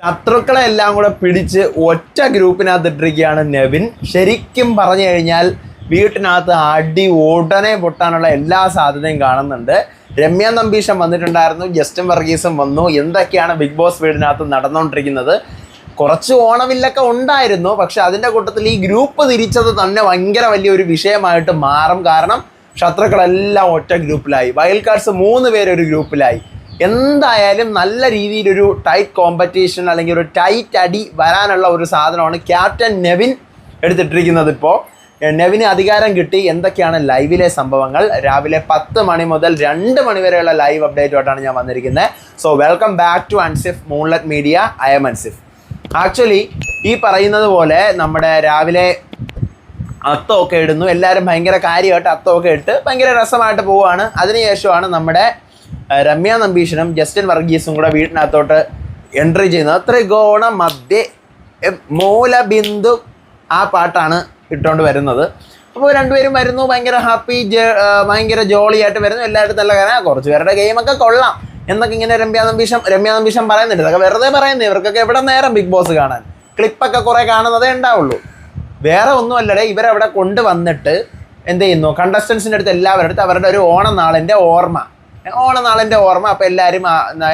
ശത്രുക്കളെ എല്ലാം കൂടെ പിടിച്ച് ഒറ്റ ഗ്രൂപ്പിനകത്ത് ഇട്ടിരിക്കുകയാണ് നെവിൻ. ശരിക്കും പറഞ്ഞു കഴിഞ്ഞാൽ വീട്ടിനകത്ത് അടി ഉടനെ പൊട്ടാനുള്ള എല്ലാ സാധ്യതയും കാണുന്നുണ്ട്. രമ്യ നമ്പീശൻ വന്നിട്ടുണ്ടായിരുന്നു ജസ്റ്റിൻ വർഗീസും വന്നു. എന്തൊക്കെയാണ് ബിഗ് ബോസ് വീടിനകത്ത് നടന്നുകൊണ്ടിരിക്കുന്നത്? കുറച്ച് ഓണവില്ലൊക്കെ ഉണ്ടായിരുന്നു പക്ഷെ അതിന്റെ കൂട്ടത്തിൽ ഈ ഗ്രൂപ്പ് തിരിച്ചത് തന്നെ ഭയങ്കര വലിയൊരു വിഷയമായിട്ട് മാറും. കാരണം ശത്രുക്കളെല്ലാം ഒറ്റ ഗ്രൂപ്പിലായി. വയൽക്കാർസ് മൂന്ന് പേര് ഒരു ഗ്രൂപ്പിലായി. എന്തായാലും നല്ല രീതിയിലൊരു ടൈറ്റ് കോമ്പറ്റീഷൻ അല്ലെങ്കിൽ ഒരു ടൈറ്റ് അടി വരാനുള്ള ഒരു സാധനമാണ് ക്യാപ്റ്റൻ നെവിൻ എടുത്തിട്ടിരിക്കുന്നത് ഇപ്പോൾ നെവിന് അധികാരം കിട്ടി. എന്തൊക്കെയാണ് ലൈവിലെ സംഭവങ്ങൾ? രാവിലെ പത്ത് മണി മുതൽ രണ്ട് മണി വരെയുള്ള ലൈവ് അപ്ഡേറ്റുമായിട്ടാണ് ഞാൻ വന്നിരിക്കുന്നത് so welcome back to Ansif moonlet media I am Ansif actually ഈ പറയുന്നത് പോലെ നമ്മുടെ രാവിലെ അത്തമൊക്കെ ഇടുന്നു. എല്ലാവരും ഭയങ്കര കാര്യമായിട്ട് അത്തമൊക്കെ ഇട്ട് ഭയങ്കര രസമായിട്ട് പോവുകയാണ്. അതിനുശേഷമാണ് നമ്മുടെ രമ്യ നമ്പീഷനും ജസ്റ്റിൻ വർഗീസും കൂടെ വീടിനകത്തോട്ട് എൻട്രി ചെയ്യുന്നത്. ത്രികോണ മധ്യ മൂലബിന്ദു ആ പാട്ടാണ് ഇട്ടുകൊണ്ട് വരുന്നത്. അപ്പോൾ രണ്ടുപേരും വരുന്നു ഭയങ്കര ഹാപ്പി ഭയങ്കര ജോളിയായിട്ട് വരുന്നു. എല്ലാവരും നല്ല കാര്യം കുറച്ച് പേരുടെ ഗെയിമൊക്കെ കൊള്ളാം. എന്നൊക്കെ ഇങ്ങനെ രമ്യ നമ്പീശം രമ്യ നമ്പീശം പറയുന്നുണ്ട്. അതൊക്കെ വെറുതെ പറയുന്നത് ഇവർക്കൊക്കെ എവിടെ നേരം ബിഗ് ബോസ് കാണാൻ. ക്ലിപ്പൊക്കെ കുറേ കാണുന്നതേ ഉണ്ടാവുള്ളൂ. വേറെ ഒന്നുമല്ലടേ ഇവരവിടെ കൊണ്ടുവന്നിട്ട് എന്ത് ചെയ്യുന്നു? കണ്ടസ്റ്റൻസിന്റെ അടുത്ത് എല്ലാവരുടെ അടുത്ത് അവരുടെ ഒരു ഓണം നാളിന്റെ ഓർമ്മ. ഓണനാളിന്റെ ഓർമ്മ അപ്പോൾ എല്ലാവരും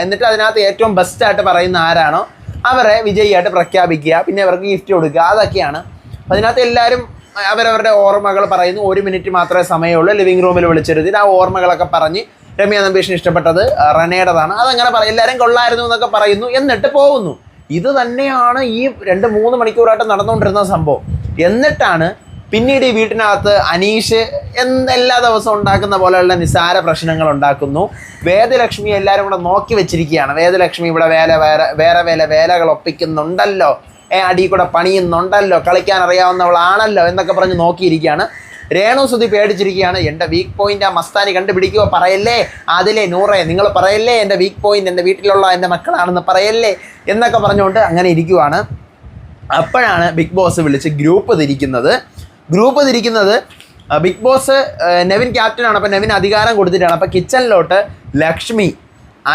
എന്നിട്ട് അതിനകത്ത് ഏറ്റവും ബെസ്റ്റായിട്ട് പറയുന്ന ആരാണോ അവരെ വിജയിയായിട്ട് പ്രഖ്യാപിക്കുക പിന്നെ അവർക്ക് ഗിഫ്റ്റ് കൊടുക്കുക അതൊക്കെയാണ്. അപ്പോൾ അതിനകത്ത് എല്ലാവരും അവരവരുടെ ഓർമ്മകൾ പറയുന്നു. ഒരു മിനിറ്റ് മാത്രമേ സമയമുള്ളൂ. ലിവിങ് റൂമിൽ വിളിച്ചിരുത്തി ആ ഓർമ്മകളൊക്കെ പറഞ്ഞ് രമ്യ നമ്പീഷിന് ഇഷ്ടപ്പെട്ടത് റനേടതാണ്. അതങ്ങനെ പറയും. എല്ലാവരും കൊള്ളായിരുന്നു എന്നൊക്കെ പറയുന്നു. എന്നിട്ട് പോകുന്നു. ഇത് തന്നെയാണ് ഈ രണ്ട് മൂന്ന് മണിക്കൂറായിട്ട് നടന്നുകൊണ്ടിരുന്ന സംഭവം. എന്നിട്ടാണ് പിന്നീട് ഈ വീട്ടിനകത്ത് അനീഷ് എല്ലാ ദിവസവും ഉണ്ടാക്കുന്ന പോലെയുള്ള നിസാര പ്രശ്നങ്ങൾ ഉണ്ടാക്കുന്നു. വേദലക്ഷ്മി എല്ലാവരും കൂടെ നോക്കി വെച്ചിരിക്കുകയാണ്. വേദലക്ഷ്മി ഇവിടെ വേല വേറെ വേറെ വേല വേലകൾ ഒപ്പിക്കുന്നുണ്ടല്ലോ. ഏ അടി കൂടെ പണിയുന്നുണ്ടല്ലോ. കളിക്കാൻ അറിയാവുന്നവളാണല്ലോ എന്നൊക്കെ പറഞ്ഞ് നോക്കിയിരിക്കുകയാണ്. രേണു സുധി പേടിച്ചിരിക്കുകയാണ്. എന്റെ വീക്ക് പോയിന്റ് ആ മസ്താനി കണ്ടുപിടിക്കുക പറയല്ലേ? അതിലെ നൂറേ നിങ്ങൾ പറയല്ലേ? എന്റെ വീക്ക് പോയിന്റ് എന്റെ വീട്ടിലുള്ള എന്റെ മക്കളാണെന്ന് പറയല്ലേ? എന്നൊക്കെ പറഞ്ഞുകൊണ്ട് അങ്ങനെ ഇരിക്കുവാണ്. അപ്പോഴാണ് ബിഗ് ബോസ് വിളിച്ച് ഗ്രൂപ്പ് തിരിക്കുന്നത്. ഗ്രൂപ്പ് തിരിക്കുന്നത് ബിഗ് ബോസ് നെവിൻ ക്യാപ്റ്റൻ ആണ്. അപ്പോൾ നെവിൻ അധികാരം കൊടുത്തിട്ടാണ്. അപ്പോൾ കിച്ചണിലോട്ട് ലക്ഷ്മി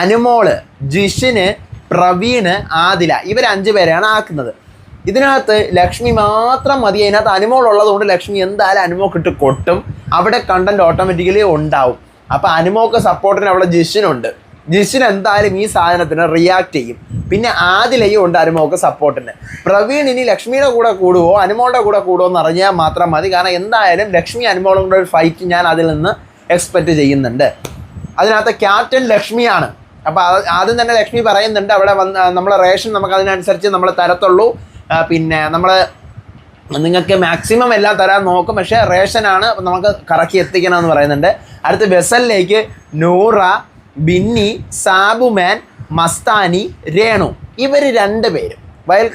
അനുമോൾ ജിഷിന് പ്രവീണ് ആദില ഇവർ അഞ്ച് പേരെയാണ് ആക്കുന്നത്. ഇതിനകത്ത് ലക്ഷ്മി മാത്രം മതി. അതിനകത്ത് അനുമോൾ ഉള്ളതുകൊണ്ട് ലക്ഷ്മി എന്തായാലും അനുമോക്ക് ഇട്ട് കൊട്ടും. അവിടെ കണ്ടന്റ് ഓട്ടോമാറ്റിക്കലി ഉണ്ടാവും. അപ്പോൾ അനുമോക്ക് സപ്പോർട്ടിന് അവിടെ ജിഷിനുണ്ട്. ജിഷിൻ എന്തായാലും ഈ സാധനത്തിന് റിയാക്ട് ചെയ്യും. പിന്നെ ആദിലയും ഉണ്ട് അനുമോക്ക് സപ്പോർട്ടിന് പ്രവീൺ ഇനി ലക്ഷ്മിയുടെ കൂടെ കൂടുവോ അനുമോളുടെ കൂടെ കൂടുവോ എന്ന് അറിഞ്ഞാൽ മാത്രം മതി. കാരണം എന്തായാലും ലക്ഷ്മി അനുമോളും കൂടെ ഒരു ഫൈറ്റ് ഞാൻ അതിൽ നിന്ന് എക്സ്പെക്റ്റ് ചെയ്യുന്നുണ്ട്. അതിനകത്ത് ക്യാപ്റ്റൻ ലക്ഷ്മിയാണ്. അപ്പോൾ ആദ്യം തന്നെ ലക്ഷ്മി പറയുന്നുണ്ട് അവിടെ വന്ന് നമ്മളെ റേഷൻ നമുക്ക് അതിനനുസരിച്ച് നമ്മൾ തരത്തുള്ളൂ. പിന്നെ നമ്മൾ നിങ്ങൾക്ക് മാക്സിമം എല്ലാം തരാൻ നോക്കും. പക്ഷേ റേഷനാണ് നമുക്ക് കറക്കി എത്തിക്കണം എന്ന് പറയുന്നുണ്ട്. അടുത്ത് ബെസലിലേക്ക് നൂറ ബിന്നി സാബുമാൻ മസ്താനി രേണു. ഇവർ രണ്ട് പേരും.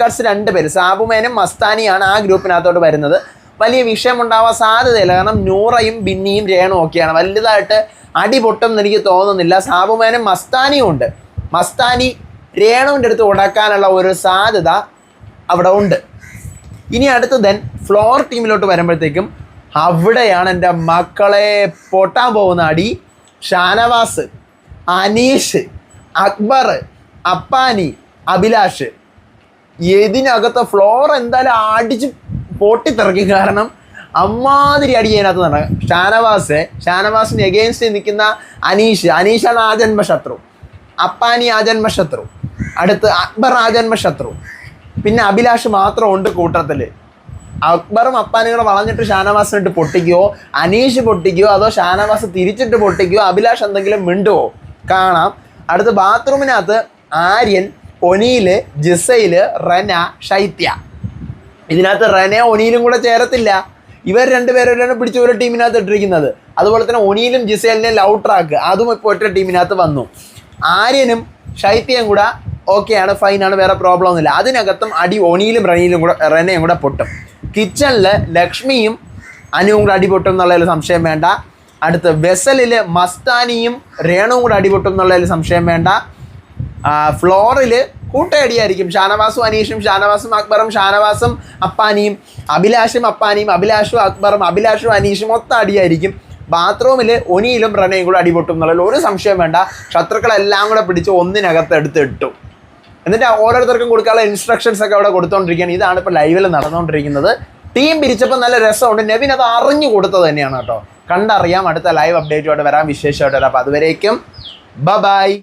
കാർഡ്സ് രണ്ട് പേര്. സാബുമാനും മസ്താനിയാണ് ആ ഗ്രൂപ്പിനകത്തോട്ട് വരുന്നത്. വലിയ വിഷയം ഉണ്ടാവാൻ സാധ്യതയില്ല. കാരണം നൂറയും ബിന്നിയും രേണു ഒക്കെയാണ്. വലുതായിട്ട് അടി എനിക്ക് തോന്നുന്നില്ല. സാബുമാനും മസ്താനിയും ഉണ്ട്. മസ്താനി രേണുവിന്റെ അടുത്ത് ഉടക്കാനുള്ള ഒരു സാധ്യത അവിടെ ഉണ്ട്. ഇനി അടുത്ത ദെൻ ഫ്ലോർ ടീമിലോട്ട് വരുമ്പോഴത്തേക്കും അവിടെയാണ് എന്റെ മക്കളെ പൊട്ടാൻ പോകുന്ന അടി ഷാനവാസ്. അനീഷ് അക്ബർ അപ്പാനി അഭിലാഷ്. ഇതിനകത്ത് ഫ്ലോർ എന്തായാലും അടിച്ച് പൊട്ടിത്തെറക്കി. കാരണം അമ്മാതിരി അടി അതിനകത്ത് നടക്കും ഷാനവാസ് ഷാനവാസിന് എഗെയിൻസ്റ്റ് നിൽക്കുന്ന അനീഷ്. അനീഷാണ് ആജന്മ ശത്രു അപ്പാനി ആജന്മ ശത്രു അടുത്ത് അക്ബർ ആജന്മ ശത്രു പിന്നെ അഭിലാഷ് മാത്രം ഉണ്ട് കൂട്ടത്തിൽ. അക്ബറും അപ്പാനികളും വളഞ്ഞിട്ട് ഷാനവാസിനിട്ട് പൊട്ടിക്കുവോ? അനീഷ് പൊട്ടിക്കുവോ? അതോ ഷാനവാസ് തിരിച്ചിട്ട് പൊട്ടിക്കുവോ? അഭിലാഷ് എന്തെങ്കിലും മിണ്ടുവോ? കാണാം. അടുത്ത ബാത്റൂമിനകത്ത് ആര്യൻ ഒനീൽ ജിസയിൽ റന ശൈത്യ. ഇതിനകത്ത് റനെ ഒനീലും കൂടെ ചേരത്തില്ല. ഇവർ രണ്ടുപേരോടാണ് പിടിച്ച് ഒരു ടീമിനകത്ത് ഇട്ടിരിക്കുന്നത്. അതുപോലെ തന്നെ ഒനീലും ജിസേലിനെ ലവ് ട്രാക്ക് അതും ഇപ്പോൾ ഒറ്റ ടീമിനകത്ത് വന്നു. ആര്യനും ശൈത്യയും കൂടെ ഓക്കെയാണ് ഫൈനാണ് വേറെ പ്രോബ്ലം ഒന്നുമില്ല. അതിനകത്തും അടി ഒനീലും റനിയിലും കൂടെ റനയും കൂടെ പൊട്ടും. കിച്ചണിൽ ലക്ഷ്മിയും അനുവും കൂടെ അടി പൊട്ടും എന്നുള്ളതിൽ സംശയം വേണ്ട. അടുത്ത് വെസലിൽ മസ്താനിയും രേണുവും കൂടെ അടിപൊട്ടും എന്നുള്ളതിൽ സംശയം വേണ്ട. ഫ്ലോറിൽ കൂട്ടയടിയായിരിക്കും. ഷാനവാസും അനീഷും ഷാനവാസും അക്ബറും ഷാനവാസും അപ്പാനിയും അഭിലാഷും അപ്പാനിയും അഭിലാഷും അക്ബറും അഭിലാഷും അനീഷും മൊത്തം അടിയായിരിക്കും. ബാത്റൂമിൽ ഒനിയിലും റണയും കൂടെ അടിപൊട്ടും എന്നുള്ളതിൽ ഒരു സംശയം വേണ്ട. ശത്രുക്കളെല്ലാം കൂടെ പിടിച്ച് ഒന്നിനകത്ത് എടുത്ത് ഇട്ടു. എന്നിട്ട് ഓരോരുത്തർക്കും കൊടുക്കാനുള്ള ഇൻസ്ട്രക്ഷൻസ് ഒക്കെ അവിടെ കൊടുത്തോണ്ടിരിക്കുകയാണ്. ഇതാണ് ഇപ്പോൾ ലൈവിൽ നടന്നുകൊണ്ടിരിക്കുന്നത് ടീം പിരിച്ചപ്പോൾ നല്ല രസമുണ്ട്. നെവിൻ അത് അറിഞ്ഞു കൊടുത്തത് തന്നെയാണ് കേട്ടോ. കണ്ടറിയാം അടുത്ത ലൈവ് അപ്ഡേറ്റുമായിട്ട് വരാം. വിശേഷമായിട്ട് വരാം. അപ്പോൾ അതുവരേക്കും ബ ബൈ